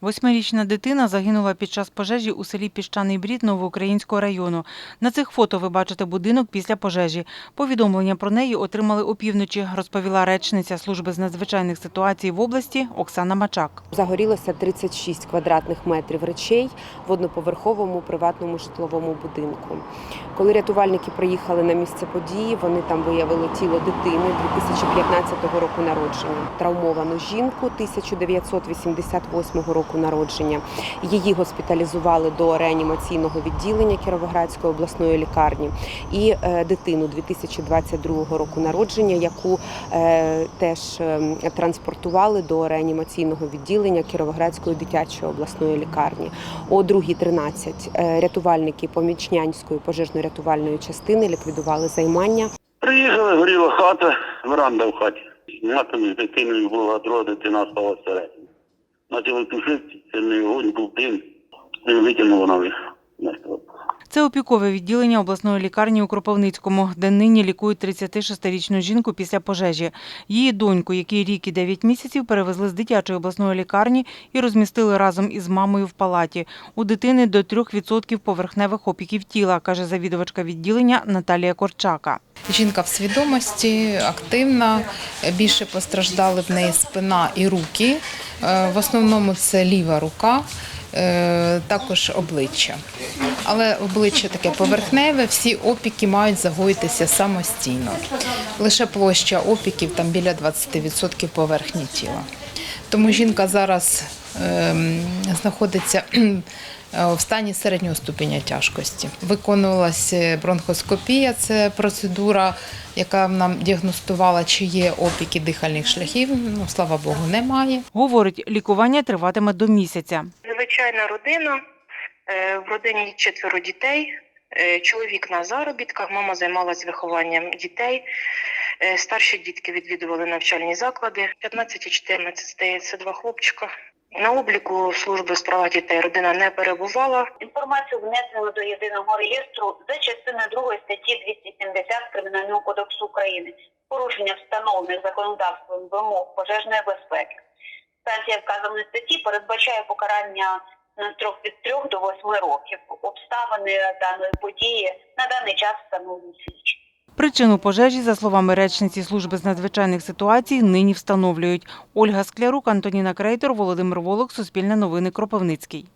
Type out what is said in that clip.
Восьмирічна дитина загинула під час пожежі у селі Піщаний Брід Новоукраїнського району. На цих фото ви бачите будинок після пожежі. Повідомлення про неї отримали опівночі, розповіла речниця служби з надзвичайних ситуацій в області Оксана Мачак. Загорілося 36 квадратних метрів речей в одноповерховому приватному житловому будинку. Коли рятувальники приїхали на місце події, вони там виявили тіло дитини 2015 року народження, травмовану жінку 1988 року народження. Її госпіталізували до реанімаційного відділення Кіровоградської обласної лікарні і е, дитину 2022 року народження, яку е, теж е, транспортували до реанімаційного відділення Кіровоградської дитячої обласної лікарні. О 2.13 е, рятувальники Помічнянської пожежно-рятувальної частини ліквідували займання. Приїхали, горіла хата, веранда в хаті. Мати з дитиною була друга дитина стала всередині. Почали тушити, не вогонь, був дим. витягнуло на мертво. Це опікове відділення обласної лікарні у Кропивницькому, де нині лікують 36-річну жінку після пожежі. Її доньку, якій рік і 9 місяців, перевезли з дитячої обласної лікарні і розмістили разом із мамою в палаті. У дитини до 3% поверхневих опіків тіла, каже завідувачка відділення Наталія Корчака. Жінка в свідомості, активна. Більше постраждали в неї спина і руки. Е, В основному це ліва рука, також обличчя. Але обличчя таке поверхневе, всі опіки мають загоїтися самостійно. Лише площа опіків там біля 20% поверхні тіла. Тому жінка зараз ем, знаходиться е, в стані середнього ступеня тяжкості. Виконувалася бронхоскопія, це процедура, яка нам діагностувала, чи є опіки дихальних шляхів. Ну, слава Богу, немає. Говорить, лікування триватиме до місяця. Звичайна родина. Е, В родині четверо дітей. Е, Чоловік на заробітках, мама займалась вихованням дітей. Е, Старші дітки відвідували навчальні заклади. 15 і 14 здається, два хлопчика. На обліку служби з права дітей родина не перебувала. Інформацію внесено до єдиного реєстру за частиною 2 статті 270 Кримінального кодексу України. Порушення встановлених законодавством вимог пожежної безпеки. Санкція вказаної статті передбачає покарання на строк від 3 до 8 років. Обставини даної події на даний час встановлюють слідчі. Причину пожежі, за словами речниці служби з надзвичайних ситуацій, нині встановлюють. Ольга Склярук, Антоніна Крейтор, Володимир Волок, Суспільне новини, Кропивницький.